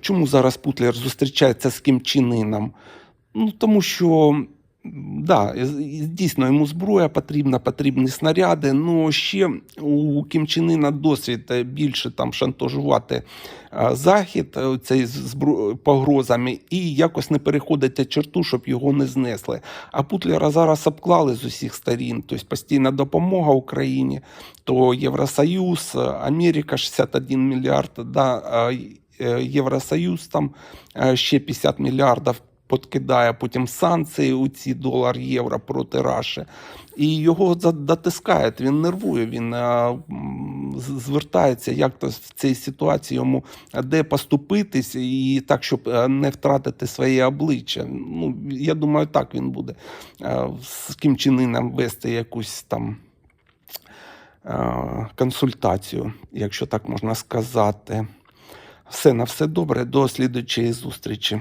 Чому зараз Путлер зустрічається з Кім Іном? Ну, тому що да, дійсно йому зброя потрібна, потрібні снаряди. Ну ще у Кім Іна досвід е, більше там шантажувати е, захід е, цей збро- погрозами і якось не переходити черту, щоб його не знесли. А Путлера зараз обклали з усіх сторін. Тобто постійна допомога Україні, то Євросоюз, Америка 61 мільярд, да, Євросоюз там е, ще 50 мільярдів подкидає, потім санкції у ці долар євро проти Раші. І його дотискають, він нервує, він е, звертається як то в цій ситуації йому е, де поступитись, і так, щоб е, не втратити своє обличчя. Ну, я думаю, так він буде е, з Кім Чен вести якусь там е, консультацію, якщо так можна сказати. Все на все добре, до слідучої зустрічі.